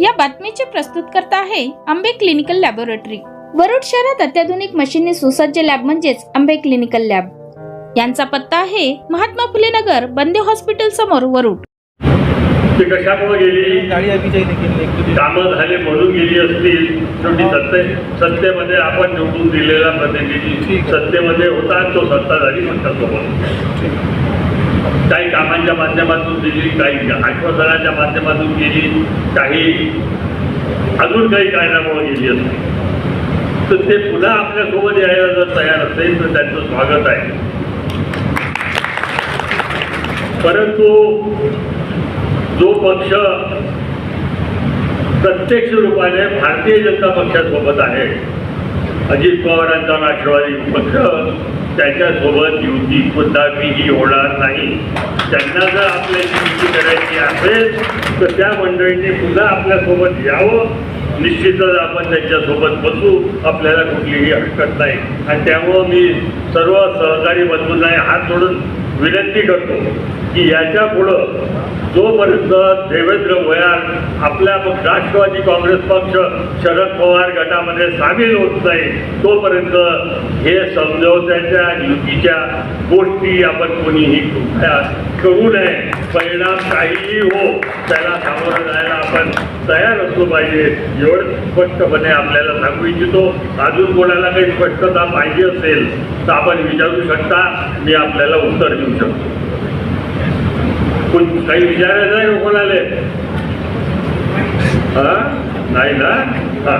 या बातमीचे प्रस्तुत करता आहे आंबे क्लिनिकल लॅबोरेटरी. वरुड शहरात अत्याधुनिक मशीनने सुसज्ज लॅब म्हणजेच आंबे क्लिनिकल लॅब. यांचा पत्ता आहे महात्मा फुले नगर बंदे हॉस्पिटल समोर वरुड. ते कशामुळे गेली? गाड़ी अभी चाहिए लेकिन एक तो दिन- कामं झाले म्हणून गेली असतील. शेवटी सत्ते सत्तेमध्ये आपण निवडून दिलेला प्रतिनिधी. सत्तेमध्ये होता तो सत्ताधारी म्हणतात काही कामांच्या माध्यमातून दिली काही आश्वासनाच्या माध्यमातून गेली काही अजून काही कारणामुळे गेली असते. तर ते पुन्हा आपल्यासोबत यायला जर तयार असेल तर त्यांचं स्वागत आहे. परंतु जो पक्ष प्रत्यक्ष रूपाने भारतीय जनता पक्षासोबत आहे अजित पवारांचा राष्ट्रवादी पक्ष त्याच्यासोबत युती कुठलाही होणार नाही. त्यांना जर आपल्याची युती करायची असेल तर त्या मंडळींनी पुन्हा आपल्यासोबत यावं. निश्चितच आपण त्यांच्यासोबत बसू. आपल्याला कुठलीही हरकत नाही. आणि त्यामुळं मी सर्व सहकारी बंधूंना हात जोडून विनंती करतो. की याच्या पुढं जोपर्यंत देवेंद्र भोयार आपल्या राष्ट्रवादी काँग्रेस पक्ष शरद पवार गटामध्ये सामील होत नाही तोपर्यंत हे समजवत्याच्या युतीच्या गोष्टी आपण कोणीही करू नये. परिणाम काहीही हो त्याला सामोरं जायला आपण तयार असलो पाहिजे एवढं स्पष्टपणे आपल्याला सांगू इच्छितो. अजून कोणाला काही स्पष्टता पाहिजे असेल तर आपण विचारू शकता. मी आपल्याला उत्तर देऊ शकतो. काही विचारायचं आहे का हो कोणाले? हा? नाही ना? हा.